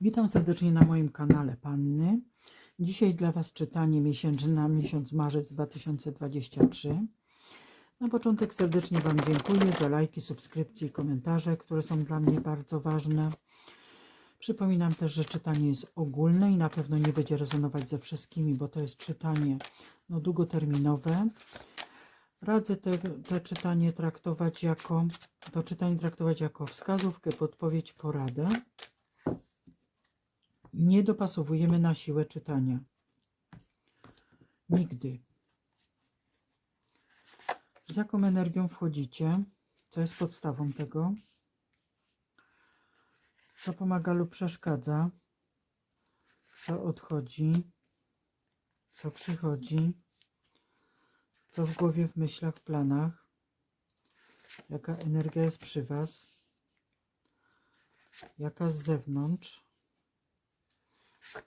Witam serdecznie na moim kanale Panny. Dzisiaj dla Was czytanie miesięczne na miesiąc marzec 2023. Na początek serdecznie Wam dziękuję za lajki, subskrypcje i komentarze, które są dla mnie bardzo ważne. Przypominam też, że czytanie jest ogólne i na pewno nie będzie rezonować ze wszystkimi, bo to jest czytanie no, długoterminowe. Radzę te, te czytanie traktować jako to czytanie traktować jako wskazówkę, podpowiedź, poradę. Nie dopasowujemy na siłę czytania. Nigdy. Z jaką energią wchodzicie? Co jest podstawą tego? Co pomaga lub przeszkadza? Co odchodzi? Co przychodzi? Co w głowie, w myślach, w planach? Jaka energia jest przy Was? Jaka z zewnątrz?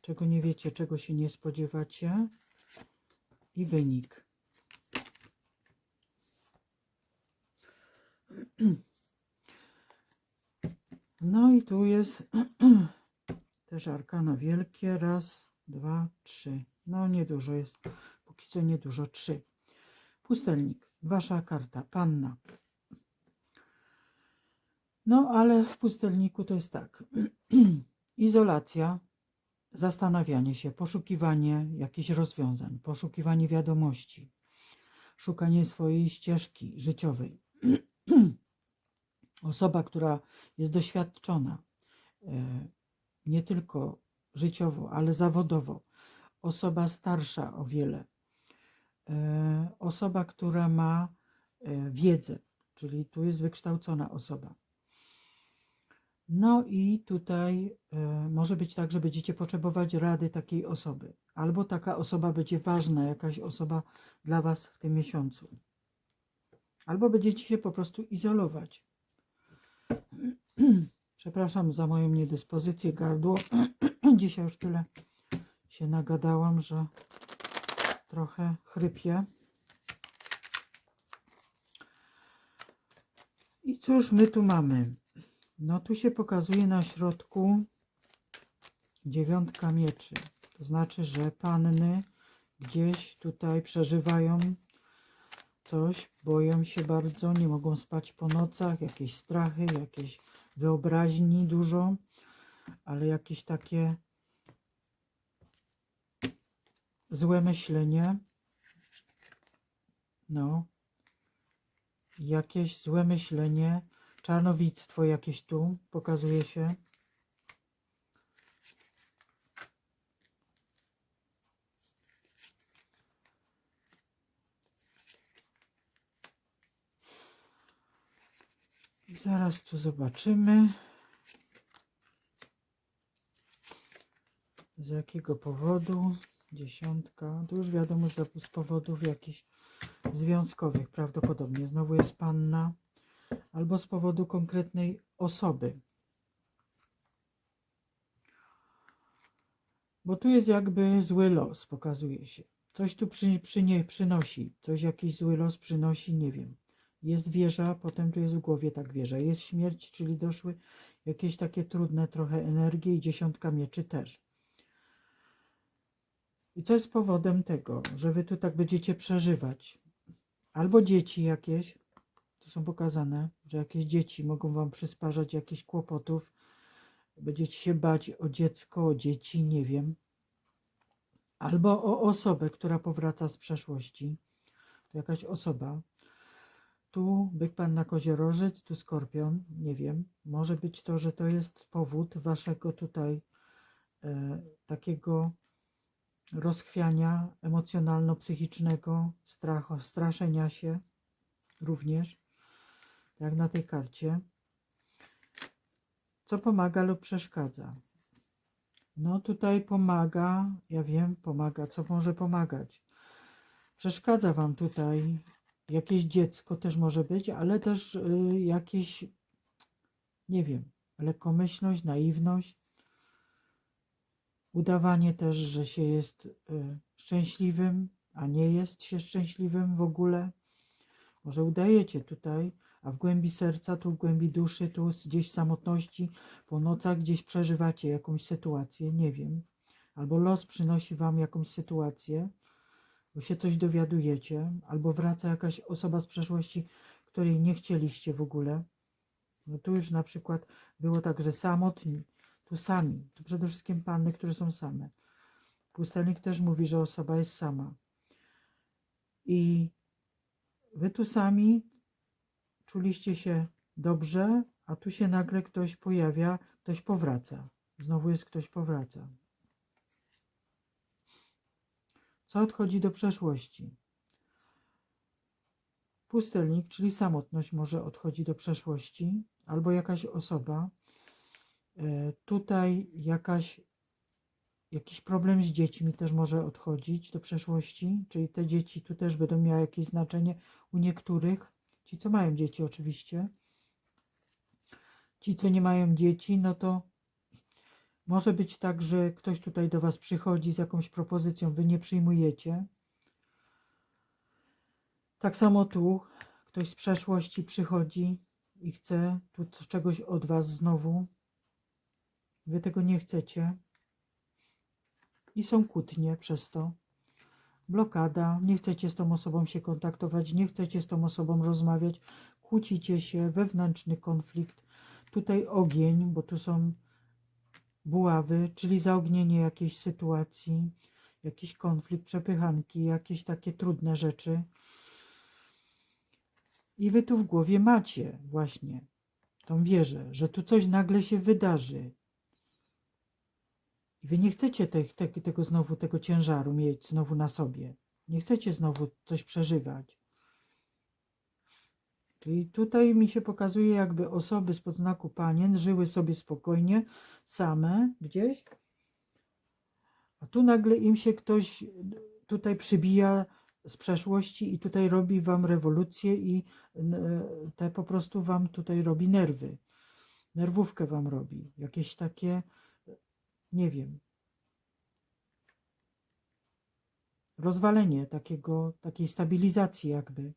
Czego nie wiecie, czego się nie spodziewacie? I wynik. No i tu jest też arkana wielkie. Raz, dwa, trzy. No niedużo jest. Póki co niedużo. Trzy. Pustelnik. Wasza karta. Panna. No ale w pustelniku to jest tak. Izolacja, zastanawianie się, poszukiwanie jakichś rozwiązań, poszukiwanie wiadomości, szukanie swojej ścieżki życiowej. Osoba, która jest doświadczona e, nie tylko życiowo, ale zawodowo, osoba starsza o wiele, e, osoba, która ma e, wiedzę, czyli tu jest wykształcona osoba. No i tutaj e, może być tak, że będziecie potrzebować rady takiej osoby, albo taka osoba będzie ważna, jakaś osoba dla Was w tym miesiącu, albo będziecie się po prostu izolować. Przepraszam za moją niedyspozycję, gardło. Dzisiaj już tyle się nagadałam, że trochę chrypię. I cóż my tu mamy? No tu się pokazuje na środku dziewiątka mieczy. To znaczy, że panny gdzieś tutaj przeżywają coś, boją się bardzo, nie mogą spać po nocach, jakieś strachy, jakieś wyobraźni dużo, ale jakieś takie złe myślenie. No, jakieś złe myślenie Czarnowictwo jakieś tu pokazuje się. Zaraz tu zobaczymy. Z jakiego powodu? Dziesiątka. To już wiadomo z powodów jakichś związkowych prawdopodobnie. Znowu jest panna albo z powodu konkretnej osoby. Bo tu jest jakby zły los, pokazuje się. Coś tu przy, przy nie, przynosi, coś jakiś zły los przynosi, nie wiem. Jest wieża, potem tu jest w głowie tak wieża. Jest śmierć, czyli doszły jakieś takie trudne trochę energie i dziesiątka mieczy też. I co jest powodem tego, że wy tu tak będziecie przeżywać? Albo dzieci jakieś, tu są pokazane, że jakieś dzieci mogą wam przysparzać jakichś kłopotów. Będziecie się bać o dziecko, o dzieci, nie wiem. Albo o osobę, która powraca z przeszłości. To jakaś osoba. Tu byk pan na koziorożec, tu skorpion, nie wiem. Może być to, że to jest powód waszego tutaj e, takiego rozchwiania emocjonalno-psychicznego, strachu, straszenia się również jak na tej karcie. Co pomaga lub przeszkadza? No tutaj pomaga, ja wiem, pomaga, co może pomagać. Przeszkadza Wam tutaj jakieś dziecko też może być, ale też y, jakieś, nie wiem, lekkomyślność, naiwność, udawanie też, że się jest y, szczęśliwym, a nie jest się szczęśliwym w ogóle. Może udajecie tutaj, a w głębi serca, tu w głębi duszy, tu gdzieś w samotności, po nocach gdzieś przeżywacie jakąś sytuację, nie wiem, albo los przynosi wam jakąś sytuację, bo się coś dowiadujecie, albo wraca jakaś osoba z przeszłości, której nie chcieliście w ogóle. No tu już na przykład było tak, że samotni, tu sami, tu przede wszystkim panny, które są same. Pustelnik też mówi, że osoba jest sama. I wy tu sami czuliście się dobrze, a tu się nagle ktoś pojawia, ktoś powraca. Znowu jest ktoś powraca. Co odchodzi do przeszłości? Pustelnik, czyli samotność, może odchodzi do przeszłości, albo jakaś osoba. E, Tutaj jakaś, jakiś problem z dziećmi też może odchodzić do przeszłości, czyli te dzieci tu też będą miały jakieś znaczenie u niektórych. Ci, co mają dzieci, oczywiście. Ci, co nie mają dzieci, no to może być tak, że ktoś tutaj do Was przychodzi z jakąś propozycją, Wy nie przyjmujecie. Tak samo tu ktoś z przeszłości przychodzi i chce tu czegoś od Was znowu. Wy tego nie chcecie. I są kłótnie przez to. Blokada, nie chcecie z tą osobą się kontaktować, nie chcecie z tą osobą rozmawiać, kłócicie się, wewnętrzny konflikt. Tutaj ogień, bo tu są buławy, czyli zaognienie jakiejś sytuacji, jakiś konflikt, przepychanki, jakieś takie trudne rzeczy. I wy tu w głowie macie właśnie tą wierzę, że tu coś nagle się wydarzy. I wy nie chcecie te, te, tego znowu, tego ciężaru mieć znowu na sobie. Nie chcecie znowu coś przeżywać. Czyli tutaj mi się pokazuje, jakby osoby spod znaku panien żyły sobie spokojnie, same gdzieś, a tu nagle im się ktoś tutaj przybija z przeszłości i tutaj robi wam rewolucję i te po prostu wam tutaj robi nerwy. Nerwówkę wam robi. Jakieś takie, nie wiem, rozwalenie takiego, takiej stabilizacji jakby.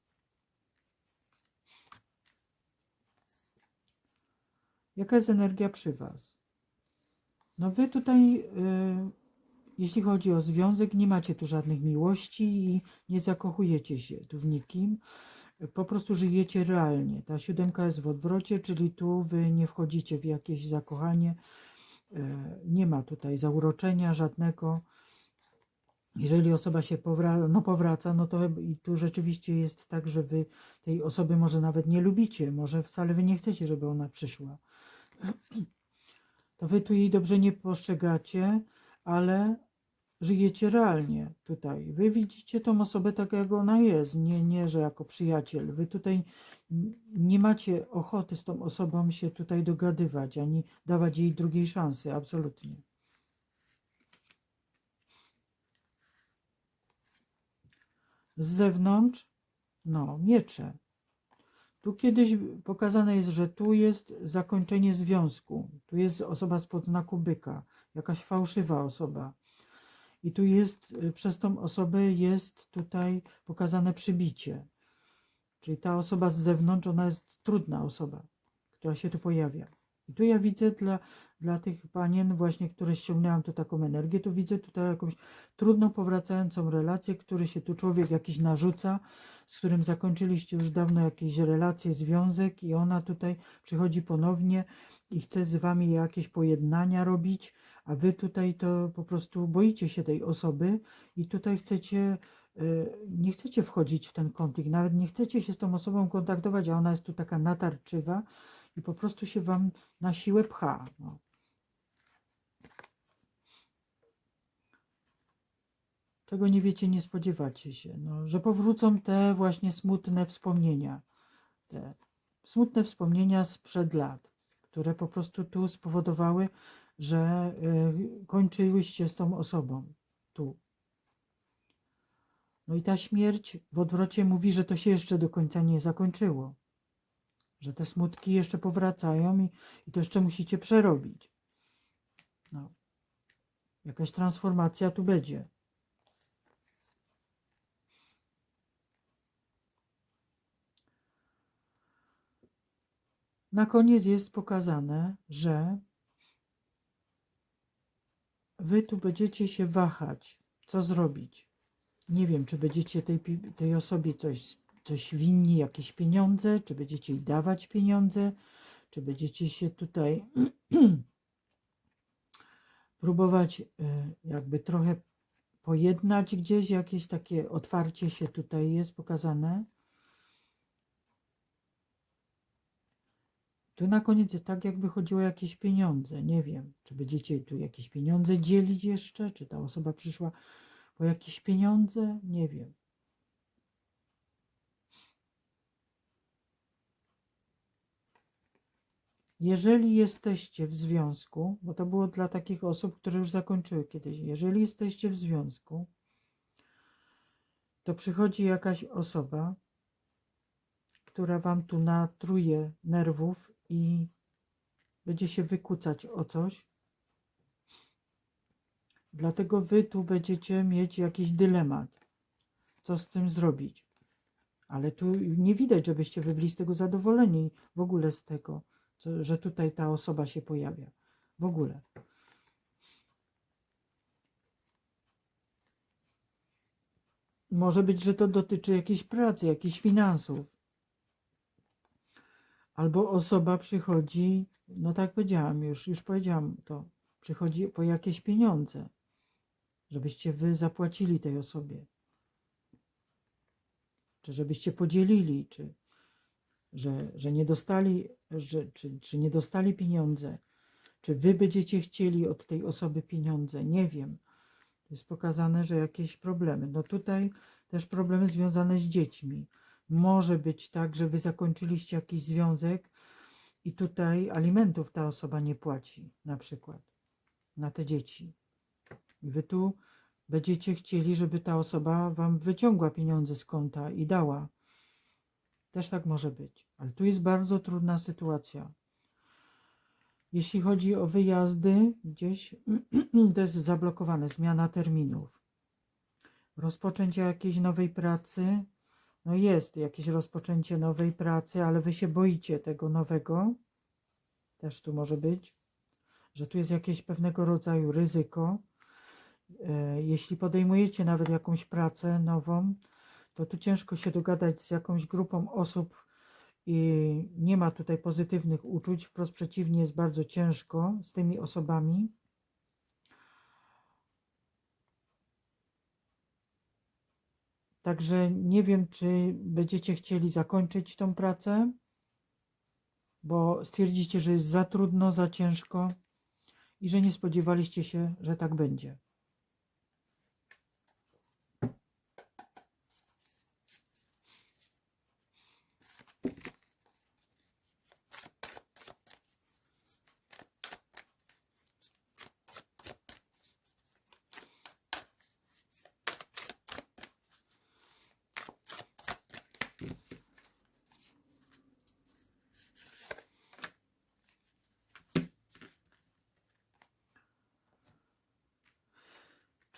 Jaka jest energia przy Was? No wy tutaj, y, jeśli chodzi o związek, nie macie tu żadnych miłości i nie zakochujecie się tu w nikim. Po prostu żyjecie realnie. Ta siódemka jest w odwrocie, czyli tu wy nie wchodzicie w jakieś zakochanie. Y, Nie ma tutaj zauroczenia żadnego. Jeżeli osoba się powraca, no powraca, no to i tu rzeczywiście jest tak, że wy tej osoby może nawet nie lubicie, może wcale wy nie chcecie, żeby ona przyszła to wy tu jej dobrze nie postrzegacie, ale żyjecie realnie tutaj. Wy widzicie tą osobę tak, jak ona jest, nie, nie że jako przyjaciel. Wy tutaj nie macie ochoty z tą osobą się tutaj dogadywać, ani dawać jej drugiej szansy, absolutnie. Z zewnątrz, no, miecze. Tu kiedyś pokazane jest, że tu jest zakończenie związku. Tu jest osoba spod znaku byka, jakaś fałszywa osoba. I tu jest, y, przez tą osobę jest tutaj pokazane przybicie. Czyli ta osoba z zewnątrz, ona jest trudna osoba, która się tu pojawia. I tu ja widzę dla, dla tych panien właśnie, które ściągnęłam tu taką energię, tu widzę tutaj jakąś trudno powracającą relację, który się tu człowiek jakiś narzuca, z którym zakończyliście już dawno jakieś relacje, związek i ona tutaj przychodzi ponownie i chce z wami jakieś pojednania robić, a wy tutaj to po prostu boicie się tej osoby i tutaj chcecie, y, nie chcecie wchodzić w ten konflikt, nawet nie chcecie się z tą osobą kontaktować, a ona jest tu taka natarczywa i po prostu się wam na siłę pcha. No. Czego nie wiecie, nie spodziewacie się, no, że powrócą te właśnie smutne wspomnienia, te smutne wspomnienia sprzed lat, które po prostu tu spowodowały, że y, kończyłyście z tą osobą tu. No i ta śmierć w odwrocie mówi, że to się jeszcze do końca nie zakończyło, że te smutki jeszcze powracają i, i to jeszcze musicie przerobić. No. Jakaś transformacja tu będzie. Na koniec jest pokazane, że wy tu będziecie się wahać, co zrobić. Nie wiem, czy będziecie tej, tej osobie coś, coś winni, jakieś pieniądze, czy będziecie jej dawać pieniądze, czy będziecie się tutaj próbować y, jakby trochę pojednać gdzieś, jakieś takie otwarcie się tutaj jest pokazane. Tu na koniec tak, jakby chodziło o jakieś pieniądze. Nie wiem, czy będziecie tu jakieś pieniądze dzielić jeszcze, czy ta osoba przyszła po jakieś pieniądze, nie wiem. Jeżeli jesteście w związku, bo to było dla takich osób, które już zakończyły kiedyś, jeżeli jesteście w związku, to przychodzi jakaś osoba, która wam tu natruje nerwów i będzie się wykucać o coś. Dlatego wy tu będziecie mieć jakiś dylemat, co z tym zrobić. Ale tu nie widać, żebyście wy byli z tego zadowoleni w ogóle z tego, co, że tutaj ta osoba się pojawia. W ogóle. Może być, że to dotyczy jakiejś pracy, jakichś finansów. Albo osoba przychodzi, no tak powiedziałam już, już powiedziałam to, przychodzi po jakieś pieniądze, żebyście wy zapłacili tej osobie. Czy żebyście podzielili, czy że, że nie dostali, że, czy, czy nie dostali pieniądze, czy wy będziecie chcieli od tej osoby pieniądze, nie wiem. Jest pokazane, że jakieś problemy. No tutaj też problemy związane z dziećmi. Może być tak, że wy zakończyliście jakiś związek i tutaj alimentów ta osoba nie płaci, na przykład, na te dzieci. I wy tu będziecie chcieli, żeby ta osoba wam wyciągła pieniądze z konta i dała. Też tak może być. Ale tu jest bardzo trudna sytuacja. Jeśli chodzi o wyjazdy gdzieś, to jest zablokowane, zmiana terminów. Rozpoczęcie jakiejś nowej pracy, no jest jakieś rozpoczęcie nowej pracy, ale wy się boicie tego nowego. Też tu może być, że tu jest jakieś pewnego rodzaju ryzyko. E, Jeśli podejmujecie nawet jakąś pracę nową, to tu ciężko się dogadać z jakąś grupą osób i nie ma tutaj pozytywnych uczuć, wprost przeciwnie, jest bardzo ciężko z tymi osobami. Także nie wiem, czy będziecie chcieli zakończyć tą pracę, bo stwierdzicie, że jest za trudno, za ciężko i że nie spodziewaliście się, że tak będzie.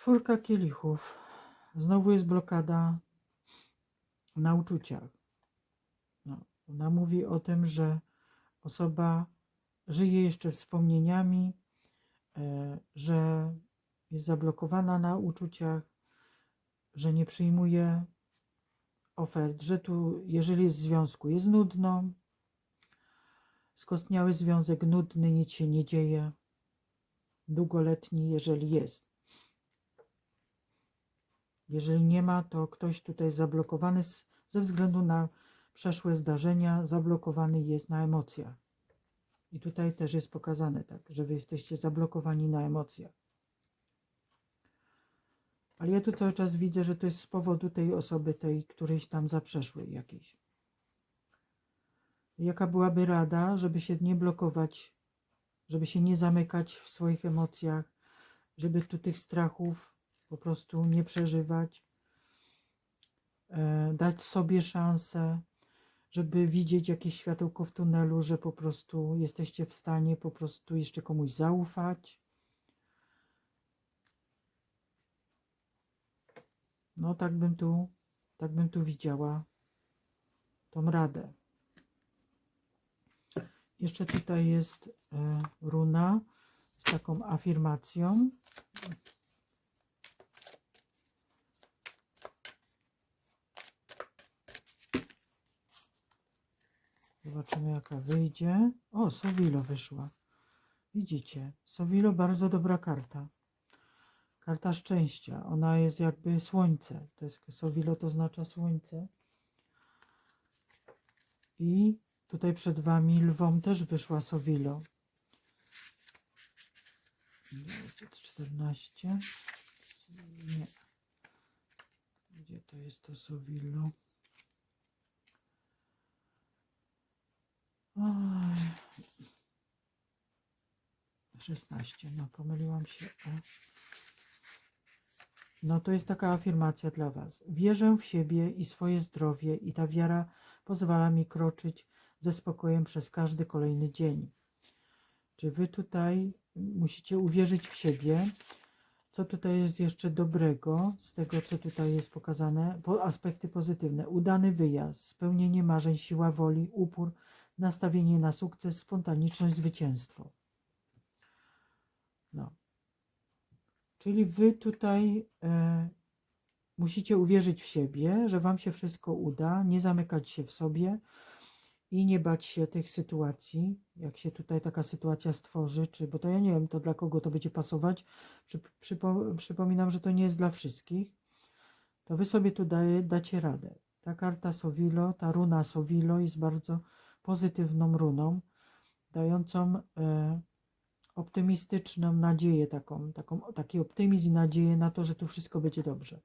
Czwórka kielichów. Znowu jest blokada na uczuciach. No, ona mówi o tym, że osoba żyje jeszcze wspomnieniami, e, że jest zablokowana na uczuciach, że nie przyjmuje ofert, że tu, jeżeli jest w związku, jest nudno, skostniały związek nudny, nic się nie dzieje, długoletni, jeżeli jest. Jeżeli nie ma, to ktoś tutaj zablokowany z, ze względu na przeszłe zdarzenia, zablokowany jest na emocjach. I tutaj też jest pokazane tak, że wy jesteście zablokowani na emocjach. Ale ja tu cały czas widzę, że to jest z powodu tej osoby, tej którejś tam zaprzeszłej jakiejś. Jaka byłaby rada, żeby się nie blokować, żeby się nie zamykać w swoich emocjach, żeby tu tych strachów po prostu nie przeżywać, e, dać sobie szansę, żeby widzieć jakieś światełko w tunelu, że po prostu jesteście w stanie po prostu jeszcze komuś zaufać. No tak bym tu, tak bym tu widziała tą radę. jeszcze tutaj jest e, runa z taką afirmacją. Zobaczymy jaka wyjdzie. O, Sowilo wyszła. Widzicie, Sowilo bardzo dobra karta. Karta szczęścia. Ona jest jakby słońce. To jest Sowilo to oznacza słońce. I tutaj przed wami lwom też wyszła Sowilo. 14. Nie. Gdzie to jest to Sowilo? Oj. 16. No, pomyliłam się. No to jest taka afirmacja dla Was. Wierzę w siebie i swoje zdrowie, i ta wiara pozwala mi kroczyć ze spokojem przez każdy kolejny dzień. Czy Wy tutaj musicie uwierzyć w siebie? Co tutaj jest jeszcze dobrego z tego, co tutaj jest pokazane? Po aspekty pozytywne. Udany wyjazd, spełnienie marzeń, siła woli, upór, nastawienie na sukces, spontaniczność, zwycięstwo. No. Czyli wy tutaj e, musicie uwierzyć w siebie, że wam się wszystko uda, nie zamykać się w sobie i nie bać się tych sytuacji, jak się tutaj taka sytuacja stworzy, czy, bo to ja nie wiem, to dla kogo to będzie pasować. Przy, przypo, przypominam, że to nie jest dla wszystkich. To wy sobie tu daje, dacie radę. Ta karta Sowilo, ta runa Sowilo jest bardzo pozytywną runą, dającą e, optymistyczną nadzieję, taką, taką, taki optymizm i nadzieję na to, że tu wszystko będzie dobrze.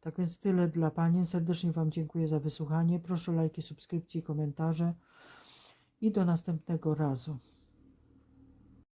Tak więc tyle dla Pani. Serdecznie Wam dziękuję za wysłuchanie. Proszę o lajki, subskrypcje i komentarze. I do następnego razu.